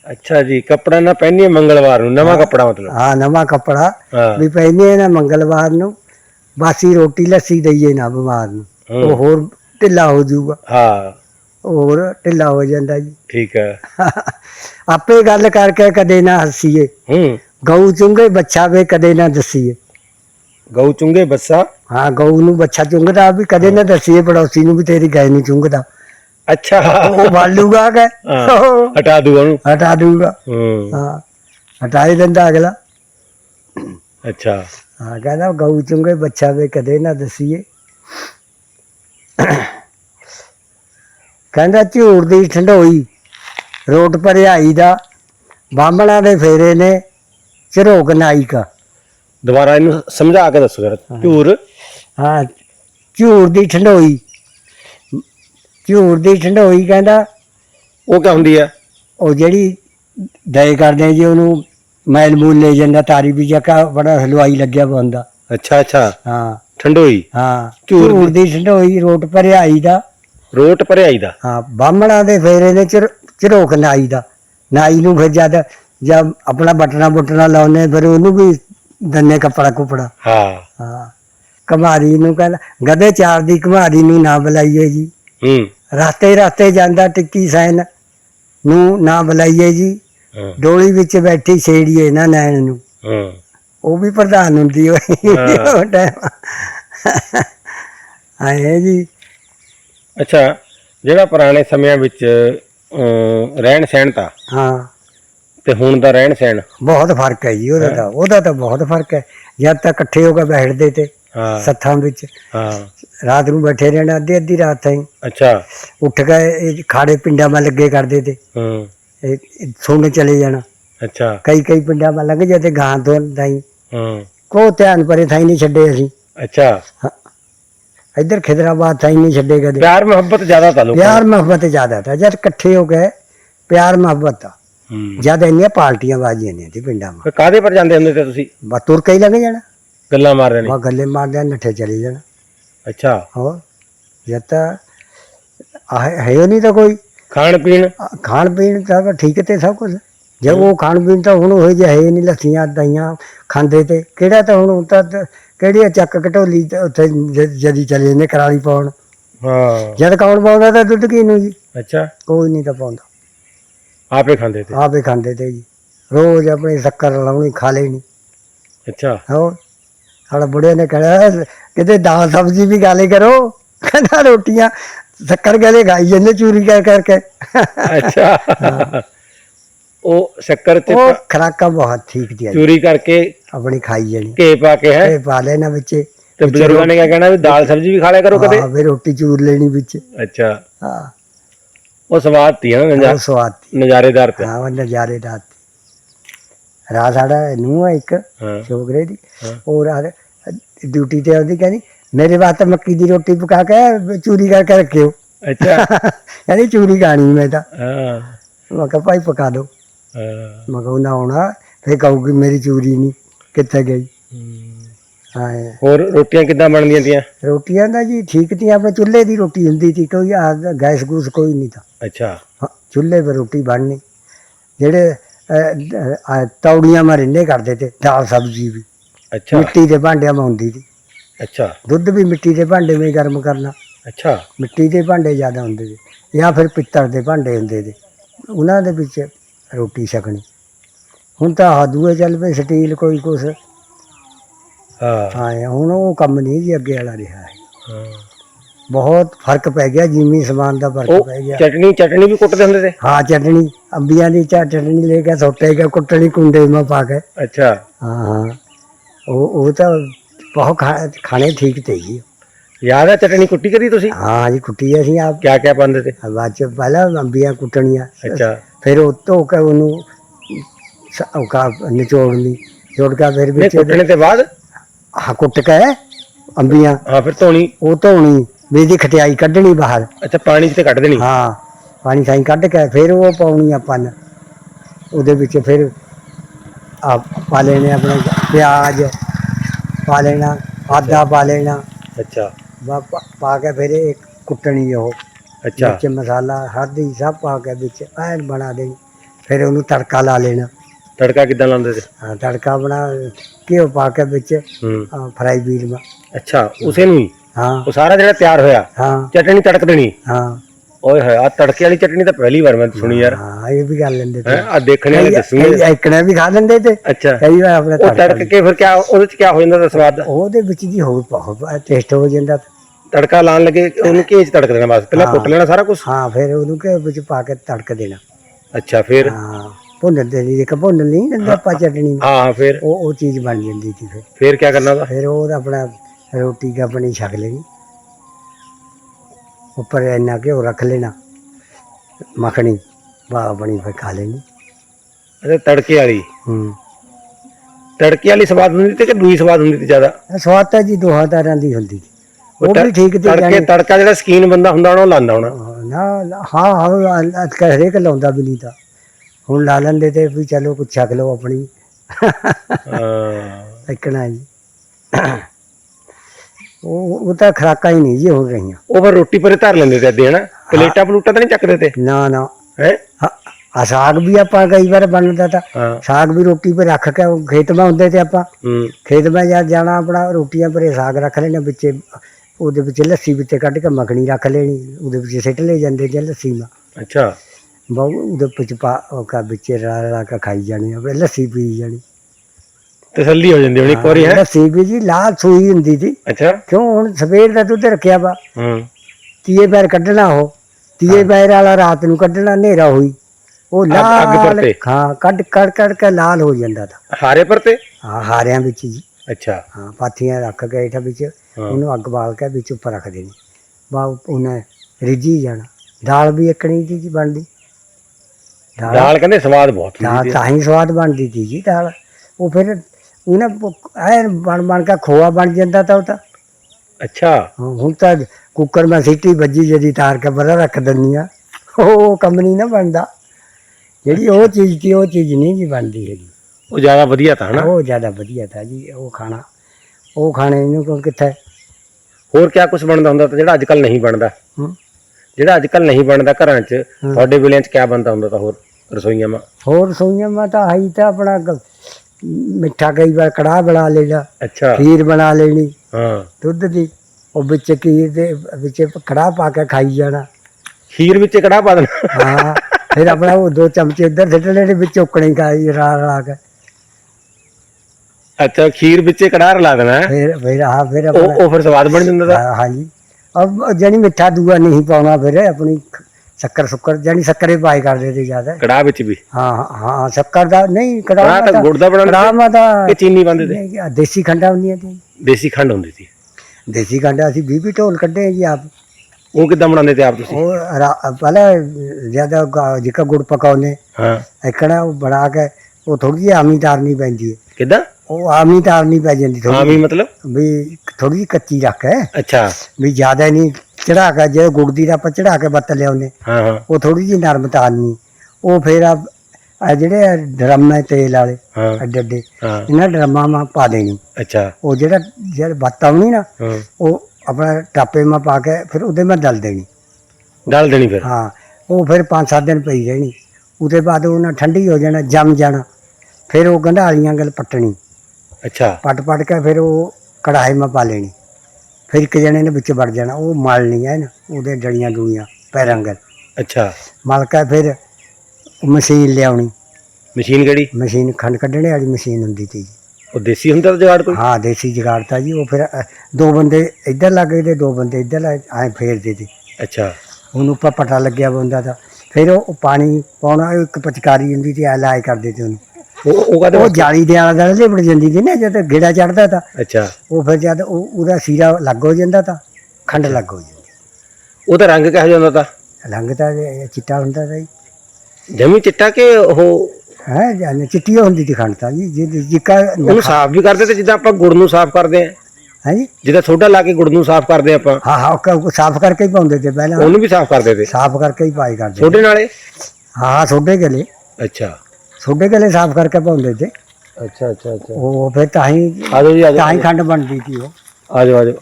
ਅੱਛਾ ਜੀ ਕੱਪੜਾ ਨਾ ਪਹਿਨੀਏ ਮੰਗਲਵਾਰ ਨੂੰ ਨਵਾਂ ਕੱਪੜਾ ਮਤਲਬ? ਹਾਂ ਨਵਾਂ ਕੱਪੜਾ ਹਾਂ। ਵੀ ਪਹਿਨੀ ਹੈ ਨਾ ਮੰਗਲਵਾਰ ਨੂੰ ਬਾਸੀ ਰੋਟੀ ਲੱਸੀ ਦਈਏ ਨਾ ਬਿਮਾਰ ਨੂੰ। ਉਹ ਹੂੰ, ਹੋਰ ਢਿੱਲਾ ਹੋ ਜਾਊਗਾ। ਹਾਂ। ਹੋਰ ਢਿੱਲਾ ਹੋ ਜਾਂਦਾ ਜੀ। ਠੀਕ ਹੈ। ਆਪੇ ਗੱਲ ਕਰਕੇ ਕਦੇ ਨਾ ਹੱਸੀਏ। ਹੂੰ। ਗਊ ਚੁੰਗੇ ਬੱਚਾ ਵੇ ਕਦੇ ਨਾ ਦੱਸੀਏ। ਗਊ ਚੁੰਗੇ ਬੱਸਾ? ਹਾਂ ਗਊ ਨੂੰ ਬੱਚਾ ਚੁੰਗਦਾ ਵੀ ਕਦੇ ਨਾ ਦੱਸੀਏ ਪੜੋਸੀ ਨੂੰ ਵੀ ਤੇਰੀ ਗਾਇ ਨਹੀਂ ਚੁੰਗਦਾ ਅੱਛਾ। ਉਹ ਬਾਲੂਗਾ ਕਿ। ਹਟਾ ਦੂ ਉਹਨੂੰ। ਹਟਾ ਦੂਗਾ। ਹੂੰ। ਹਾਂ ਹਟਾ ਹੀ ਦਿੰਦਾ ਅਗਲਾ। ਅੱਛਾ। ਹਾਂ ਕਹਿੰਦਾ ਗਊ ਚੁੰਗੇ ਬੱਚਾ ਵੇ ਕਦੇ ਨਾ ਦਸੀਏ। ਕਹਿੰਦਾ ਝੂੜ ਦੀ ਠੰਡੋਈ ਰੋਟ ਭਰਿਆਈ ਦਾ ਬਾਹਮਣਾ ਦੇ ਫੇਰੇ ਨੇ ਝਰੋਕ ਨਾਈ ਕਾ। ਦੁਬਾਰਾ ਇਹਨੂੰ ਸਮਝਾ ਕੇ ਦੱਸੋ ਜਰਾ ਝੂਰ ਹਾਂ ਝੂੜ ਦੀ ਠੰਡੋਈ। ਝੂੜ ਦੀ ਠੰਡੋਈ ਕਹਿੰਦਾ ਉਹ ਕੀ ਹੁੰਦੀ ਹੈ ਉਹ ਜਿਹੜੀ ਦਏ ਕਰਦੇ ਜੀ ਉਹਨੂੰ ਮੈਲ ਮੂਲ ਲੈ ਜਾਂਦਾ ਤਾਰੀ ਵੀ ਜੱਕਾ ਬੜਾ ਹਲਵਾਈ ਲੱਗਿਆ ਬੰਦਾ ਅੱਛਾ ਅੱਛਾ। ਹਾਂ। ਠੰਡੋਈ। ਹਾਂ ਝੂੜ ਦੀ ਠੰਡੋਈ ਰੋਟ ਭਰਿਆਈ ਦਾ। ਰੋਟ ਭਰਿਆਈ ਦਾ। ਹਾਂ ਬਾਹਮਣਾ ਦੇ ਫੇਰੇ ਨੇ ਝਰੋਕ ਨਾਈ ਦਾ। ਨਾਈ ਨੂੰ ਫਿਰ ਜਦ ਜਦ ਆਪਣਾ ਬਟਨਾ ਬੁਟਨਾ ਲਾਉਨੇ ਫਿਰ ਉਹਨੂੰ ਵੀ ਦੰਨੇ ਕੱਪੜਾ ਕੁਪੜਾ। ਹਾਂ। ਹਾਂ। ਕੁਮਾਰੀ ਨੂੰ ਕਹਿੰਦਾ ਗਦੇ ਚਾਰ ਦੀ ਕੁਮਾਰੀ ਨੂੰ ਨਾ ਬੁਲਾਈਏ ਜੀ। ਹੂੰ। ਰਾਤੇ ਰਾਤੇ ਜਾਂਦਾ ਟਿੱਕੀ ਸੈਨ ਨੂੰ ਨਾ ਬੁਲਾਈਏ ਜੀ। ਹਾਂ, ਡੋਲੀ ਵਿੱਚ ਬੈਠੀ ਛੇੜੀਏ ਨਾ ਨੈਣ ਨੂੰ। ਹਾਂ। ਉਹ ਵੀ ਪ੍ਰਧਾਨ ਹੁੰਦੀ ਹੋਈ ਹਾਂ। ਉਹ ਟਾਈਮ ਆਏ ਜੀ। ਅੱਛਾ ਜਿਹੜਾ ਪੁਰਾਣੇ ਸਮਿਆਂ ਵਿੱਚ ਅਮ, ਰਹਿਣ ਸਹਿਣ ਤਾਂ? ਹਾਂ। ਤੇ ਹੁਣ ਦਾ ਰਹਿਣ ਸਹਿਣ। ਬਹੁਤ ਫ਼ਰਕ ਹੈ ਜੀ ਉਹਦਾ ਤਾਂ ਉਹਦਾ ਤਾਂ ਬਹੁਤ ਫ਼ਰਕ ਹੈ। ਜਦ ਤੱਕ ਇਕੱਠੇ ਹੋ ਕੇ ਬੈਠਦੇ ਤੇ ਹਾਂ। ਸੱਥਾਂ ਵਿੱਚ। ਹਾਂ। ਰਾਤ ਨੂੰ ਬੈਠੇ ਰਹਿਣਾ ਅੱਧੀ ਅੱਧੀ ਰਾਤ ਤਾਈਂ। ਅੱਛਾ। ਉੱਠ ਕੇ ਇਹ ਖਾੜੇ ਪਿੰਡਾਂ 'ਮਾ ਲੱਗੇ ਕਰਦੇ ਤੇ ਹੂੰ। ਇਹ ਇਹ ਸੁਣਨ ਚਲੇ ਜਾਣਾ। ਅੱਛਾ। ਕਈ ਕਈ ਪਿੰਡਾਂ 'ਮਾ ਲੰਘ ਜਾਂਦੇ ਗਾਂ ਤੋਂ ਤਾਈਂ। ਹੂੰ। ਕੋ ਧਿਆਨ ਪਰੇ ਥਾਈ ਨਹੀਂ ਛੱਡੇ ਅਸੀਂ। ਅੱਛਾ। ਇੱਧਰ ਖਿਦਰਾਬਾਦ ਥਾਈ ਨਹੀਂ ਛੱਡੇ ਕਦੇ। ਪਿਆਰ ਮੁਹੱਬਤ ਜ਼ਿਆਦਾ ਤਾਂ ਲੋਕਾਂ ਪਿਆਰ ਮੁਹੱਬਤ ਜ਼ਿਆਦਾ था ਜਦ ਇਕੱਠੇ ਹੋ ਗਏ ਪਿਆਰ ਮੁਹੱਬਤ ਹੂੰ ਜਦ ਇੰਨੀਆਂ ਪਾਰਟੀਆਂ ਬਾਜੀਆਂ ਨੇ ਸੀ ਪਿੰਡਾਂ 'ਮਾ ਕਾਦੇ ਪਰ ਜਾਂਦੇ ਹੁੰਦੇ ਤੇ ਤੁਸੀਂ? ਬਸ ਤੁਰ ਕੇ ਹੀ ਲੰਘ ਜਾਣਾ। ਗੱਲਾਂ ਮਾਰ ਰਹੇ ਨੇ। ਵਾ ਗੱਲੇ ਮਾਰਦੇ ਨੱਠੇ ਚਲੇ ਜਾਣਾ। ਅੱਛਾ। ਹੋਰ? ਜਦ ਤਾਂ ਆਹ ਹੈ ਨਹੀਂ ਤਾਂ ਕੋਈ। ਖਾਣ ਪੀਣ? ਆ, ਖਾਣ ਪੀਣ ਤਾਂ ਠੀਕ ਤੇ ਸਭ ਕੁਝ ਜੇ ਉਹ ਖਾਣ ਪੀਣ ਤਾਂ ਹੁਣ ਉਹ ਜਿਹੇ ਹੈ ਨਹੀਂ ਲੱਸੀਆਂ ਦਹੀਆਂ ਖਾਂਦੇ ਤੇ। ਕਿਹੜਾ ਤਾਂ ਹੁਣ ਤਾਂ ਤਾਂ ਕਿਹੜੀ ਚੱਕ ਘਟੋਲੀ ਤੇ ਉੱਥੇ ਜ- ਜਦੀ ਚਲੇ ਜਾਂਦੇ ਕਰਾਲੀ ਪਾਉਣ। ਹਾਂ। ਜਦ ਕੌਣ ਪਾਉਂਦਾ ਤਾਂ ਦੁੱਧ ਕੀ ਨੂੰ ਜੀ? ਅੱਛਾ। ਕੋਈ ਨਹੀਂ ਤਾਂ ਪਾਉਂਦਾ। ਆਪੇ ਖਾਂਦੇ ਤੇ? ਆਪੇ ਖਾਂਦੇ ਤੇ ਜੀ। ਰੋਜ਼ ਆਪਣੀ ਸ਼ੱਕਰ ਲਾਉਣੀ ਖਾ ਲੈਣੀ। ਅੱਛਾ। ਹੋਰ? ਸਾਡਾ ਬੁੜੇ ਨੇ ਕਹਿਆ ਕਿਤੇ ਦਾਲ ਸਬਜ਼ੀ ਵੀ ਗਾਲੇ ਕਰੋ। ਕਹਿੰਦਾ ਰੋਟੀਆਂ ਸ਼ੱਕਰ ਗਲੇ ਖਾਈ ਜਾਂਦੇ ਚੂਰੀ ਕਰ ਕਰਕੇ। ਅੱਛਾ। ਉਹ ਸ਼ੱਕਰ ਤੇ ਉਹ ਖਰਾਕਾਂ ਬਹੁਤ ਠੀਕ ਦੀਆਂ ਜੀ, ਚੂਰੀ ਕਰਕੇ ਆਪਣੀ ਖਾਈ ਜਾਣੀ। ਘੇ ਪਾ ਕੇ ਹੈ? ਇਹ ਪਾ ਲੈਣਾ ਵਿੱਚ। ਤੇ ਬਜ਼ੁਰਗਾਂ ਨੇ ਕਿਆ ਕਹਿਣਾ ਵੀ ਦਾਲ ਸਬਜ਼ੀ ਵੀ ਖਾ ਲਿਆ ਕਰੋ ਕਦੇ? ਹਾਂ ਵੀ ਰੋਟੀ ਚੂਰ ਲੈਣੀ ਵਿੱਚ। ਅੱਛਾ। ਹਾਂ। ਉਹ ਸਵਾਦ ਤੀ ਹੈ ਨਾ ਉਹ ਨਜ਼ਾ- ਸਵਾਦ। ਨਜ਼ਾਰੇਦਾਰ ਤੇ ਹਾਂ ਉਹ ਨਜ਼ਾਰੇ ਦਾ ਰਾਤ ਸਾਡਾ ਨੂੰ ਇੱਕ ਹਾਂ। ਛੋਕਰੇ ਦੀ। ਹਾਂ। ਉਹ ਰਾਤ ਡਿਊਟੀ ਤੇ ਆਉਂਦੀ ਕਹਿੰਦੀ ਮੇਰੇ ਵਾਸਤੇ ਮੱਕੀ ਦੀ ਰੋਟੀ ਪਕਾ ਕੇ ਚੂਰੀ ਕਰਕੇ ਰੱਖਿਓ। ਅੱਛਾ। [LAUGHS] ਕਹਿੰਦੀ ਚੂਰੀ ਖਾਣੀ ਮੈਂ ਤਾਂ। ਹਾਂ। ਮੈਂ ਕਿਹਾ ਭਾਈ ਪਕਾ ਦਿਓ ਹਾਂ। ਮੈਂ ਕਿਹਾ ਆਉਣਾ ਫੇਰ ਕਹੂਗੀ ਮੇਰੀ ਚੂਰੀ ਨਹੀਂ ਕਿੱਥੇ ਗਈ? ਹਮ। ਹਾਂ ਹੋਰ ਰੋਟੀਆਂ ਕਿੱਦਾਂ ਬਣਦੀਆਂ ਤੀਆਂ? ਰੋਟੀਆਂ ਦਾ ਜੀ ਠੀਕ ਤੀ ਆਪਣੇ ਚੁੱਲ੍ਹੇ ਦੀ ਰੋਟੀ ਹੁੰਦੀ ਸੀ ਕੋਈ ਆ ਗੈਸ ਗੂਸ ਕੋਈ ਨਹੀਂ ਤਾਂ। ਅੱਛਾ। ਹਾਂ, ਚੁੱਲ੍ਹੇ 'ਤੇ ਰੋਟੀ ਬਣਨੀ। ਜਿਹੜੇ ਤੌੜੀਆਂ ਮਾ ਰਿੰਨੇ ਕਰਦੇ ਤੇ ਦਾਲ ਸਬਜ਼ੀ ਵੀ। ਅੱਛਾ। ਮਿੱਟੀ ਦੇ ਭਾਂਡਿਆਂ ਮਾ ਹੁੰਦੀ ਸੀ। ਅੱਛਾ। ਦੁੱਧ ਵੀ ਮਿੱਟੀ ਦੇ ਭਾਂਡੇ ਵਿੱਚ ਗਰਮ ਕਰਨਾ। ਅੱਛਾ। ਮਿੱਟੀ ਦੇ ਭਾਂਡੇ ਜ਼ਿਆਦਾ ਹੁੰਦੇ ਸੀ ਜਾਂ ਫਿਰ ਪਿੱਤਲ ਦੇ ਭਾਂਡੇ ਹੁੰਦੇ ਸੀ। ਉਹਨਾਂ ਦੇ ਵਿੱਚ ਰੋਟੀ ਛਕਣੀ। ਹੁਣ ਤਾਂ ਆਹ ਦੂਏ ਚੱਲ ਪਏ ਸਟੀਲ ਕੋਈ ਕੁਛ। ਹਾਂ। ਹਾਂ ਹੁਣ ਉਹ ਕੰਮ ਨਹੀਂ ਜੀ ਅੱਗੇ ਵਾਲਾ ਰਿਹਾ ਹੈ। ਬਹੁਤ ਫ਼ਰਕ ਪੈ ਗਿਆ ਜਿਮੀ ਸਮਾਨ ਦਾ ਫ਼ਰਕ ਪੈ ਗਿਆ। ਚਟਨੀ ਚਟਨੀ ਵੀ ਕੁੱਟਦੇ ਹੁੰਦੇ ਤੇ? ਹਾਂ ਚਟਣੀ ਅੰਬੀਆਂ ਦੀ ਚਾ- ਚਟਣੀ ਲੈ ਕੇ ਸੋਟੇਗਾ ਕੁੱਟਣੀ ਕੁੰਡੇ ਮਾ ਪਾ ਕੇ। ਅੱਛਾ। ਹਾਂ ਹਾਂ। ਉਹ ਉਹ ਤਾਂ ਬਹੁਤ ਖਾਣੇ ਠੀਕ ਤੇ ਜੀ। ਯਾਦ ਹੈ ਚਟਨੀ ਕੁੱਟੀ ਕਰੀ ਤੁਸੀਂ? ਹਾਂ ਜੀ ਕੁੱਟੀ ਅਸੀਂ ਆਪ। ਕਿਆ ਕਿਆ ਪਾਉਂਦੇ ਤੇ? ਬਾਅਦ ਚ ਪਹਿਲਾਂ ਅੰਬੀਆਂ ਕੁੱਟਣੀਆਂ। ਅੱਛਾ। ਫਿਰ ਉਹ ਧੋ ਕੇ ਉਹਨੂੰ ਉਹ ਕਾ ਨਿਚੋੜਨੀ। ਨਿਚੋੜ ਕੇ ਫਿਰ ਵਿੱਚ ਕੁੱਟਣੇ ਤੇ ਬਾਅਦ? ਹਾਂ ਕੁੱਟ ਕੇ ਅੰਬੀਆਂ। ਹਾਂ ਫਿਰ ਧੋਣੀ। ਉਹ ਧੋਣੀ ਵੀ ਇਹਦੀ ਖਟਿਆਈ ਕੱਢਣੀ ਬਾਹਰ। ਅੱਛਾ ਪਾਣੀ 'ਚ ਤੇ ਕੱਢ ਦੇਣੀ? ਹਾਂ ਪਾਣੀ ਸਾਈ ਕੱਢ ਕੇ ਫਿਰ ਉਹ ਪਾਉਣੀ ਆਪਾਂ ਨੇ ਉਹਦੇ ਵਿੱਚ ਫਿਰ ਆ ਪਾ ਲੈਣੇ ਆਪਣੇ ਪਿਆਜ਼ ਪਾ ਲੈਣਾ ਆਦਾ ਪਾ ਲੈਣਾ। ਅੱਛਾ। ਵਾ ਪਾ- ਕੇ ਫਿਰ ਇਹ ਕੁੱਟਣੀ ਉਹ। ਅੱਛਾ। ਵਿੱਚ ਮਸਾਲਾ ਹਲਦੀ ਸਭ ਪਾ ਕੇ ਵਿੱਚ ਐਨ ਬਣਾ ਦੇਣੀ। ਫਿਰ ਉਹਨੂੰ ਤੜਕਾ ਲਾ ਲੈਣਾ। ਤੜਕਾ ਕਿੱਦਾਂ ਲਾਉਂਦੇ ਤੇ ਹਾਂ ਤੜਕਾ ਬਣਾ ਘਿਓ ਪਾ ਕੇ ਵਿੱਚ ਹੂੰ। ਫਰਾਈ ਵੀਲ ਮਾ ਅੱਛਾ ਉਸੇ ਨੂੰ ਹੀ? ਹਾਂ। ਉਹ ਸਾਰਾ ਜਿਹੜਾ ਤਿਆਰ ਹੋਇਆ? ਹਾਂ। ਚਟਨੀ ਤੜਕ ਦੇਣੀ? ਹਾਂ। ਓਏ ਹੋਏ ਆ ਤੜਕੇ ਵਾਲੀ ਚਟਨੀ ਤਾਂ ਪਹਿਲੀ ਵਾਰ ਮੈਂ ਸੁਣੀ ਯਾਰ। ਹਾਂ ਇਹ ਵੀ ਗੱਲ ਲੈਂਦੇ ਹੈ ਆ ਦੇਖਣੇ ਵਾਲੇ ਦੱਸੂਗੇ ਕਈ ਐਕਣੇ ਵੀ ਖਾ ਲੈਂਦੇ ਤੇ। ਅੱਛਾ। ਕਈ ਵਾਰ ਆਪਣੇ ਉਹ ਤੜਕਾ ਤੜਕ ਕੇ ਫਿਰ ਕਿਆ ਉਹਦੇ 'ਚ ਕਿਆ ਹੋ ਜਾਂਦਾ ਦਾ ਸਵਾਦ? ਉਹਦੇ ਵਿੱਚ ਜੀ ਹੋਰ ਬਹੁਤ ਟੇਸਟ ਹੋ ਜਾਂਦਾ ਤੜਕਾ ਲਾਉਣ ਲੱਗੇ ਉਹਨੂੰ ਘੇ 'ਚ ਤੜਕ ਦੇਣਾ ਬਸ? ਪਹਿਲਾਂ ਕੁੱਟ ਲੈਣਾ ਸਾਰਾ ਕੁਝ ਹਾਂ ਫਿਰ ਉਹਨੂੰ ਕਿ ਵਿੱਚ ਪਾ ਕੇ ਤੜਕ ਦੇਣਾ। ਅੱਛਾ ਫਿਰ? ਹਾਂ। ਭੁੰਨ ਦੇ ਨਹੀਂ ਇੱਕ ਭੁੰਨ ਨਹੀਂ ਦਿੰਦਾ ਆਪਾਂ ਚਟਣੀ। ਹਾਂ ਫਿਰ? ਉਹ ਉਹ ਚੀਜ਼ ਬਣ ਜਾਂਦੀ ਸੀ ਫਿਰ। ਫਿਰ ਕਿਆ ਕਰਨਾ ਉਹਦਾ? ਫਿਰ ਉਹ ਆਪਣਾ ਰੋਟੀ ਕ ਆਪਣੀ ਛਕ ਲੈਣੀ। ਉੱਪਰ ਇੰਨਾ ਘਿਓ ਰੱਖ ਲੈਣਾ ਮੱਖਣੀ ਵਾਹ ਬਣੀ ਫਿਰ ਖਾ ਲੈਣੀ। ਅੱਛਾ ਤੜਕੇ ਵਾਲੀ? ਹੂੰ। ਤੜਕੇ ਵਾਲੀ ਸਵਾਦ ਹੁੰਦੀ ਤੇ ਕਿ ਦੂਈ ਸਵਾਦ ਹੁੰਦੀ ਤੇ ਜ਼ਿਆਦਾ? ਸਵਾਦ ਤਾਂ ਜੀ ਦੋਹਾਂ ਤਰ੍ਹਾਂ ਦੀ ਹੁੰਦੀ ਸੀ। ਉਹ ਵੀ ਠੀਕ ਤੇ ਤੜਕੇ ਤੜਕਾ ਜਿਹੜਾ ਸਕੀਨ ਬੰਦਾ ਹੁੰਦਾ ਉਹ ਲਾਉਂਦਾ ਹੋਣਾ। ਨਾ ਨਾ, ਹਾਂ ਹਾਂ ਅੱਜ ਕੱਲ੍ਹ ਹਰੇਕ ਲਾਉਂਦਾ ਵੀ ਨਹੀਂ ਤਾਂ। ਹੁਣ ਲਾ ਲੈਂਦੇ ਤੇ ਵੀ ਚਲੋ ਕੁਛ ਛਕ ਲਓ ਆਪਣੀ। ਹਾਂ। ਇਕਣਾ ਜੀ। ਉਹ ਉਹ ਤਾਂ ਖਰਾਕਾਂ ਹੀ ਨਹੀਂ ਜੀ ਹੋ ਰਹੀਆਂ। ਉਹ ਫਿਰ ਰੋਟੀ ਪਰੇ ਧਰ ਲੈਂਦੇ ਤੇ ਅੱਧੇ ਹਨਾ? ਪਲੇਟਾਂ ਪਲੂਟਾਂ ਤਾਂ ਨਹੀਂ ਚੱਕਦੇ ਤੇ? ਨਾ ਨਾ। ਹੈ? ਆ ਸਾਗ ਵੀ ਆਪਾਂ ਕਈ ਵਾਰ ਬਣਦਾ ਤਾਂ ਸਾਗ ਵੀ ਰੋਟੀ 'ਤੇ ਰੱਖ ਕੇ ਉਹ ਖੇਤ ਮਾ ਹੁੰਦੇ ਤੇ ਆਪਾਂ ਖੇਤ ਮਾ ਜਾ ਜਾਣਾ ਆਪਣਾ ਰੋਟੀਆਂ ਪਰੇ ਸਾਗ ਰੱਖ ਲੈਣਾ ਵਿੱਚ ਉਹਦੇ ਵਿੱਚ ਲੱਸੀ ਵਿੱਚ ਕੱਢ ਕੇ ਮੱਖਣੀ ਰੱਖ ਲੈਣੀ ਉਹਦੇ ਵਿੱਚ ਸਿੱਟ ਲੈ ਜਾਂਦੇ ਜੇ ਲੱਸੀ ਮਾ। ਅੱਛਾ। ਬਹੁ ਉਹਦੇ ਵਿੱਚ ਪਾ ਉਹ ਕਾ ਵਿੱਚ ਰਲਾ ਰਲਾ ਕੇ ਖਾਈ ਜਾਣੀ ਆਪਣੇ ਲੱਸੀ ਪੀ ਜਾਣੀ। ਤਸੱਲੀ ਹੋ ਜਾਂਦੀ ਹੋਣੀ ਇੱਕ ਵਾਰੀ ਹੈ ਲੱਸੀ ਵੀ ਜੀ ਲਾਲ ਸੂਈ ਹੁੰਦੀ ਸੀ। ਅੱਛਾ। ਕਿਉਂ ਹੁਣ ਸਵੇਰ ਦਾ ਦੁੱਧ ਰੱਖਿਆ ਵਾ। ਹੂੰ। ਤੀਏ ਪੈਰ ਕੱਢਣਾ ਉਹ। ਤੀਏ ਪੈਰ ਵਾਲਾ ਰਾਤ ਨੂੰ ਕੱਢਣਾ ਹਨੇਰਾ ਹੋਈ। ਉਹ ਲਾਲ ਤੇ? ਹਾਂ ਕੱਢ ਕੱਢ ਕੱਢ ਕੇ ਲਾਲ ਹੋ ਜਾਂਦਾ ਤਾਂ। ਹਾਰੇ ਪਰ ਤੇ ਹਾਂ ਹਾਰਿਆਂ ਵਿੱਚ ਜੀ। ਅੱਛਾ। ਹਾਂ ਪਾਥੀਆਂ ਰੱਖ ਕੇ ਹੇਠਾਂ ਵਿੱਚ। ਉਹਨੂੰ ਅੱਗ ਬਾਲ ਕੇ ਵਿੱਚ ਉੱਪਰ ਰੱਖ ਦੇਣੀ। ਬਾ ਉਹਨੇ ਰਿੱਝੀ ਜਾਣਾ। ਦਾਲ ਵੀ ਇੱਕਣੀ ਦੀ ਜੀ ਬਣਦੀ। ਦਾਲ? ਦਾਲ ਕਹਿੰਦੇ ਸਵਾਦ ਬਹੁਤ ਦਾਲ ਹੁੰਦੀ ਤਾਂ ਹੀ ਸਵਾਦ ਬਣਦੀ ਸੀ ਜੀ ਦਾਲ। ਉਹ ਫਿਰ ਉਹਨੇ ਐ ਬਣ ਬਣ ਕੇ ਖੋਆ ਬਣ ਜਾਂਦਾ ਤਾਂ ਉਹ ਤਾਂ। ਅੱਛਾ। ਹੁਣ ਤਾਂ ਕੁੱਕਰ ਮੈਂ ਸੀਟੀ ਵੱਜੀ ਜਦੀ ਤਾਰ ਕੇ ਬਰਾ ਰੱਖ ਦਿੰਨੀ ਆ ਉਹ ਕੰਮ ਨਹੀਂ ਨਾ ਬਣਦਾ। ਜਿਹੜੀ ਉਹ ਚੀਜ਼ ਸੀ ਉਹ ਚੀਜ਼ ਨਹੀਂ ਜੀ ਬਣਦੀ ਹੈਗੀ। ਉਹ ਜ਼ਿਆਦਾ ਵਧੀਆ ਤਾਂ ਹਨਾ? ਉਹ ਜ਼ਿਆਦਾ ਵਧੀਆ ਤਾਂ ਜੀ ਉਹ ਖਾਣਾ। ਉਹ ਖਾਣੇ ਨੂੰ ਕੋਈ ਕਿੱਥੇ? ਹੋਰ ਕਿਆ ਕੁਝ ਬਣਦਾ ਹੁੰਦਾ ਤਾਂ ਜਿਹੜਾ ਅੱਜ ਕੱਲ ਨਹੀਂ ਬਣਦਾ? ਹੂੰ। ਜਿਹੜਾ ਅੱਜ ਕੱਲ ਨਹੀਂ ਬਣਦਾ ਘਰਾਂ 'ਚ ਤੁਹਾਡੇ ਵੇਲਿਆਂ 'ਚ ਕਿਆ ਬਣਦਾ ਹੁੰਦਾ ਤਾਂ ਹੋਰ? ਰਸੋਈਆਂ 'ਮਾ ਹੋਰ ਸੋਈਆਂ ਮੈਂ ਤਾਂ ਆਈ ਤਾਂ ਆਪਣਾ ਗ- ਮਿੱਠਾ ਕਈ ਵਾਰ ਕੜਾਹ ਬਣਾ ਲੈਣਾ ਅੱਛਾ। ਖੀਰ ਬਣਾ ਲੈਣੀ ਹਾਂ। ਦੁੱਧ ਦੀ ਉਹ ਵਿੱਚ ਖੀਰ ਦੇ ਵਿੱਚ ਕੜਾਹ ਪਾ ਕੇ ਖਾਈ ਜਾਣਾ। ਖੀਰ ਵਿੱਚ ਕੜਾਹ ਪਾ ਦੇਣਾ। ਹਾਂ ਫਿਰ ਆਪਣਾ ਉਹ ਦੋ ਚਮਚੇ ਉੱਧਰ ਸਿੱਟ ਲੈਣੇ ਵਿੱਚ ਉਕਣੇ ਖਾਈ ਰਾ ਰਾ ਕੇ। ਅੱਛਾ ਖੀਰ ਵਿੱਚ ਕੜਾਹ ਰਲਾ ਦੇਣਾ। ਹੈ। ਫਿਰ ਫਿਰ ਆ ਫਿਰ ਉਹ ਆਪਣਾ ਉਹ ਫਿਰ ਸਵਾਦ ਬਣ ਜਾਂਦਾ ਹਾਂ ਹਾਂਜੀ। ਅਬ ਜਾਨੀ ਮਿੱਠਾ ਦੂਆ ਨਹੀਂ ਪਾਉਣਾ ਫਿਰ ਆਪਣੀ ਖ- ਸ਼ੱਕਰ ਸ਼ੁੱਕਰ ਜਾਨੀ ਸ਼ੱਕਰੇ ਪਾਏ ਕਰਦੇ ਤੇ ਜ਼ਿਆਦਾ। ਕੜਾਹ ਵਿੱਚ ਵੀ? ਹਾਂ ਹਾਂ, ਹਾਂ ਸ਼ੱਕਰ ਦਾ ਨਹੀਂ ਕੜਾਹ ਕੜਾਹ ਤਾਂ ਗੁੜ ਦਾ ਬਣਾਉਂਦੇ ਕੜਾਹ ਮਾ ਤਾਂ ਕਿ ਚੀਨੀ ਪਾਉਂਦੇ ਤੇ ਨਹੀਂ, ਆਹ ਦੇਸੀ ਖੰਡਾ ਹੁੰਦੀਆਂ ਤੇ ਦੇਸੀ ਖੰਡ ਹੁੰਦੀ ਸੀ। ਦੇਸੀ ਖੰਡਾ ਅਸੀਂ 20 ਢੋਲ ਕੱਢੇ ਜੀ ਆਪ। ਉਹ ਕਿੱਦਾਂ ਬਣਾਉਂਦੇ ਤੇ ਆਪ ਤੁਸੀਂ? ਉਹ ਰਾ- ਪਹਿਲਾਂ ਜ਼ਿਆਦਾ ਜਿੱਕਾ ਗੁੜ ਪਕਾਉਨੇ ਹਾਂ। ਇੱਕਣਾ ਉਹ ਬਣਾ ਕੇ ਉਹ ਥੋੜੀ ਜਿਹੀ ਆਮੀ ਤਾਰਨੀ ਪੈਂਦੀ ਹੈ। ਕਿੱਦਾਂ? ਉਹ ਆਮੀ ਤਾਰਨੀ ਪੈ ਜਾਂਦੀ ਥੋੜੀ ਆਮੀ ਮਤਲਬ? ਵੀ ਥੋੜੀ ਜਿਹੀ ਕੱਚੀ ਰੱਖ। ਹੈ ਅੱਛਾ। ਵੀ ਜ਼ਿਆਦਾ ਨਹੀਂ ਚੜਾ ਕੇ ਜੇ ਗੁੜ ਦੀ ਦਾ ਆਪਾਂ ਚੜਾ ਕੇ ਬੱਤ ਲਿਆਉਂਦੇ। ਹਾਂ ਹਾਂ। ਉਹ ਥੋੜੀ ਜਿਹੀ ਨਰਮ ਤਾਰਨੀ ਉਹ ਫਿਰ ਆ ਆ ਜਿਹੜੇ ਡਰਮ ਹੈ ਤੇਲ ਵਾਲੇ ਹਾਂ। ਅੱਡੇ ਅੱਡੇ ਹਾਂ। ਇਹਨਾਂ ਡਰਮਾਂ ਮਾ ਪਾ ਦੇਣੀ। ਅੱਛਾ। ਉਹ ਜਿਹੜਾ ਜਿਹੜਾ ਬੱਤ ਆਉਣੀ ਨਾ ਹਾਂ। ਉਹ ਆਪਣਾ ਟਾਪੇ ਮਾ ਪਾ ਕੇ ਫਿਰ ਉਹਦੇ ਮੈਂ ਦਲ ਦੇਣੀ। ਡਾਲ ਦੇਣੀ ਫਿਰ? ਹਾਂ। ਉਹ ਫਿਰ 5-7 ਦਿਨ ਪਈ ਰਹਿਣੀ। ਉਹਦੇ ਬਾਅਦ ਉਹਨਾਂ ਠੰਡੀ ਹੋ ਜਾਣਾ ਜੰਮ ਜਾਣਾ। ਫਿਰ ਉਹ ਗੰਢਾਲੀਆਂ ਗਲ ਪੱਟਣੀ। ਅੱਛਾ। ਪੱਟ ਪੱਟ ਕੇ ਫਿਰ ਉਹ ਕੜਾਹੀ ਮਾ ਪਾ ਲੈਣੀ। ਫਿਰ ਇੱਕ ਜਣੇ ਨੇ ਵਿੱਚ ਵੜ ਜਾਣਾ ਉਹ ਮਲ ਨਹੀਂ ਹੈ ਨਾ ਉਹਦੇ ਡੜੀਆਂ ਡੂਈਆਂ ਪੈਰਾਂ ਅੱਛਾ। ਮਲਕਾ ਫਿਰ ਮਸ਼ੀਨ ਲਿਆਉਣੀ। ਮਸ਼ੀਨ ਕਿਹੜੀ? ਮਸ਼ੀਨ ਖੰਡ ਕੱਢਣੇ ਵਾਲੀ ਮਸ਼ੀਨ ਹੁੰਦੀ ਸੀ ਜੀ। ਉਹ ਦੇਸੀ ਹੁੰਦਾ ਤਾਂ ਜੁਗਾੜ ਕੋਈ? ਹਾਂ ਦੇਸੀ ਜਗਾੜਤਾ ਜੀ ਉਹ ਫਿਰ ਅ, ਦੋ ਬੰਦੇ ਇੱਧਰ ਲੱਗੇ ਤੇ ਦੋ ਬੰਦੇ ਇੱਧਰ ਐ ਫੇਰਦੇ ਤੇ। ਅੱਛਾ। ਉਹਨੂੰ ਉੱਪਰ ਪਟਾ ਲੱਗਿਆ ਹੁੰਦਾ ਤਾਂ। ਫਿਰ ਉਹ ਪਾਣੀ ਪਾਉਣਾ ਉਹ ਇੱਕ ਪਚਕਾਰੀ ਹੁੰਦੀ ਸੀ ਐ ਲਾਇ ਕਰਦੇ ਤੇ ਉਹਨੂੰ। ਉਹ ਉਹ ਕਾਹਦੇ ਉਹ? ਜਾਲੀ ਦੇ ਆਲਾ ਦੁਆਲੇ ਲਿਬੜ ਜਾਂਦੀ ਸੀ ਨਾ ਜਦ ਗੇੜਾ ਚੜਦਾ ਤਾਂ। ਅੱਛਾ। ਉਹ ਫਿਰ ਜਦ ਉਹ ਉਹਦਾ ਸੀਰਾ ਲੱਗ ਹੋ ਜਾਂਦਾ ਤਾਂ ਖੰਡ ਲੱਗ ਹੋ ਜਾਂਦੀ। ਉਹਦਾ ਰੰਗ ਕਿਹੋ ਜਿਹਾ ਹੁੰਦਾ ਤਾਂ? ਲੰਗ ਤਾਂ ਇਹ ਚਿੱਟਾ ਹੁੰਦਾ ਤਾਂ ਜੀ। ਜਮੀ ਚਿੱਟਾ ਕਿ ਉਹ ਹੈ ਜਾਨੇ ਚਿੱਟੀ ਹੁੰਦੀ ਸੀ ਖੰਡ ਤਾਂ ਜੀ ਜੇ ਜਿੱਕਾ ਉਹਨੂੰ ਸਾਫ਼ ਵੀ ਕਰਦੇ ਤੇ ਜਿੱਦਾਂ ਆਪਾਂ ਗੁੜ ਨੂੰ ਸਾਫ਼ ਕਰਦੇ ਆ? ਹੈ ਜੀ? ਜਿੱਦਾਂ ਸੋਡਾ ਲਾ ਕੇ ਗੁੜ ਨੂੰ ਸਾਫ਼ ਕਰਦੇ ਆਪਾਂ? ਹਾਂ ਹਾਂ ਉਹ ਸਾਫ਼ ਕਰਕੇ ਹੀ ਪਾਉਂਦੇ ਤੇ ਪਹਿਲਾਂ। ਉਹਨੂੰ ਵੀ ਸਾਫ਼ ਕਰਦੇ ਤੇ? ਸਾਫ਼ ਕਰਕੇ ਹੀ ਪਾਈ ਕਰਦੇ ਸੋਡੇ ਨਾਲੇ? ਹਾਂ ਸੋਡੇ ਗਲੇ। ਅੱਛਾ। ਸੋਡੇ ਗਲੇ ਸਾਫ਼ ਕਰਕੇ ਪਾਉਂਦੇ ਤੇ। ਅੱਛਾ ਅੱਛਾ ਅੱਛਾ। ਉਹ ਫਿਰ ਤਾਂ ਹੀ ਆਜੋ ਜੀ ਆਜੋ ਤਾਂ ਹੀ ਖੰਡ ਬਣਦੀ ਸੀ ਉਹ। ਆਜੋ ਆਜੋ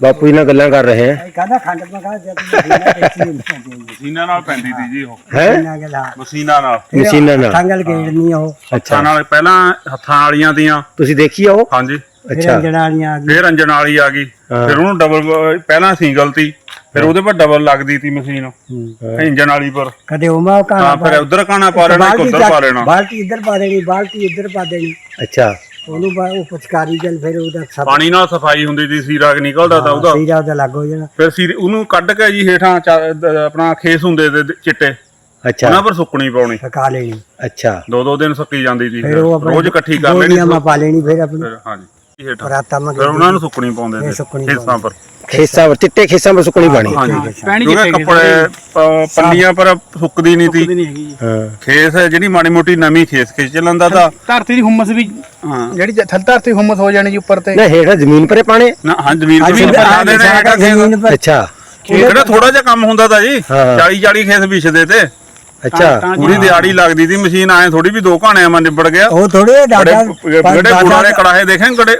ਬਾਪੂ ਜੀ ਨਾਲ ਗੱਲਾਂ ਕਰ ਰਹੇ ਹੈ ਕਹਿੰਦਾ ਖੰਡ ਮਗਾ ਜਦ ਮਸ਼ੀਨਾਂ ਨਾਲ ਪੈਂਦੀ ਸੀ ਜੀ ਉਹ। ਹੈ? ਨਾ ਗਲਾ ਮਸ਼ੀਨਾਂ ਨਾਲ। ਮਸ਼ੀਨਾਂ ਨਾਲ। ਟੰਗਲ ਗੇੜਨੀ ਉਹ। ਅੱਛਾ। ਹੱਥਾਂ ਨਾਲ ਪਹਿਲਾਂ ਹੱਥਾਂ ਵਾਲੀਆਂ ਦੀਆਂ। ਤੁਸੀਂ ਦੇਖੀ ਆ ਉਹ? ਹਾਂਜੀ। ਅੱਛਾ। ਅੰਜਣ ਵਾਲੀਆਂ ਆ ਗਈਆਂ। ਫੇਰ ਅੰਜਨ ਵਾਲੀ ਆ ਗਈ। ਫਿਰ ਉਹਨੂੰ ਡਬਲ ਪਹਿਲਾਂ ਸਿੰਗਲ ਤੀ। ਫਿਰ ਉਹਦੇ ਪਰ ਡਬਲ ਲੱਗਦੀ ਤੀ ਮਸ਼ੀਨ। ਇੰਜਨ ਵਾਲੀ ਪਰ। ਕਦੇ ਉਮਾ ਕਾਣਾ ਹਾਂ ਫਿਰ ਉਧਰ ਕਾਣਾ ਪਾ ਲੈਣਾ ਇੱਕ ਉਧਰ ਪਾ ਲੈਣਾ। ਬਾਲਟੀ ਇੱਧਰ ਪਾ ਦੇਣੀ ਬਾਲਟੀ ਇੱਧਰ ਪਾ ਦੇਣੀ। ਅੱਛਾ। ਉਹਨੂੰ ਬਾ- ਉਹ ਪਚਕਾਰੀ ਜਲ ਫਿਰ ਉਹਦਾ ਸਭ ਪਾਣੀ ਨਾਲ ਸਫ਼ਾਈ ਹੁੰਦੀ ਸੀ ਸੀਰਾ ਨਿਕਲਦਾ ਤਾਂ ਉਹਦਾ। ਸੀਰਾ ਉਹਦਾ ਲੱਗ ਹੋ ਜਾਣਾ। ਫਿਰ ਸੀਰ ਉਹਨੂੰ ਕੱਢ ਕੇ ਜੀ ਹੇਠਾਂ ਆਪਣਾ ਖੇਸ ਹੁੰਦੇ ਤੇ ਚਿੱਟੇ। ਅੱਛਾ। ਉਹਨਾਂ ਪਰ ਸੁੱਕਣੀ ਪਾਉਣੀ। ਸੁਕਾ ਲੈਣੀ। ਅੱਛਾ। ਦੋ ਦੋ ਦਿਨ ਸੁੱਕੀ ਜਾਂਦੀ ਸੀ ਫਿਰ ਉਹ ਆਪਣੇ ਰੋਜ਼ ਇਕੱਠੀ ਕਰ ਲੈਣੀ। ਪਾ ਲੈਣੀ ਫਿਰ ਆਪਣੀ। ਹਾਂਜੀ। ਹੇਠਾਂ। ਪਰਾਤਾ ਮਾ ਫਿਰ ਉਹਨਾਂ ਨੂੰ ਸੁੱਕਣੀ ਪਾਉਂਦੇ ਇਹ ਤੇ ਸੁੱਕਣੀ ਖੇਸਾਂ ਪਰ। ਖੇਸਾਂ ਪਰ ਚਿੱਟੇ ਖੇਸਾਂ ਪਰ ਸੁੱਕਣੀ ਪਾਣੀ ਹਾਂਜੀ। ਪੈਣੀ ਕਿਉਂਕਿ ਕੱਪੜੇ ਪ- ਪੱਲੀਆਂ ਪਰ ਸੁੱਕਦੀ ਨਹੀਂ ਤੀ ਨਹੀਂ ਹੈਗੀ ਜੀ। ਹਾਂ। ਖੇਸ ਹੈ ਜਿਹੜੀ ਮਾੜੀ ਮੋਟੀ ਨਵੀਂ ਖੇਸ ਖਿੱਚ ਲੈਂਦਾ ਤਾਂ ਧਰਤੀ ਦੀ ਹੁਮਸ ਵੀ ਹਾਂ। ਜਿਹੜੀ ਜ- ਥਲ ਧਰਤੀ ਹੁਮਸ ਹੋ ਜਾਣੀ ਜੀ ਉੱਪਰ ਤੇ। ਨਾ ਹੇਠਾਂ ਜ਼ਮੀਨ ਪਰੇ ਪਾਣੇ ਨਾ ਹਾਂ ਜ਼ਮੀਨ ਅੱਜ ਜ਼ਮੀਨ ਪਰ ਆ ਜਾਂਦੇ ਨੇ ਹੈਗਾ ਖੇਸ ਜ਼ਮੀਨ ਪਰ। ਅੱਛਾ। ਕਿਹੜਾ ਥੋੜਾ ਜਿਹਾ ਕੰਮ ਹੁੰਦਾ ਤਾਂ ਜੀ ਹਾਂ। 40 40 ਖੇਸ ਵਿਛਦੇ ਤੇ। ਅੱਛਾ। ਪੂਰੀ ਦਿਹਾੜੀ ਲੱਗਦੀ ਸੀ ਮਸ਼ੀਨ ਆਏ ਥੋੜੀ ਵੀ ਦੋ ਘਾਣਿਆਂ ਮਾ ਨਿਬੜ ਗਿਆ। ਉਹ ਥੋੜੇ ਡਾਟਾ ਬੜੇ ਗੁੜਾਂ ਦੇ ਕੜਾਹੇ ਦੇਖੇ ਕੜੇ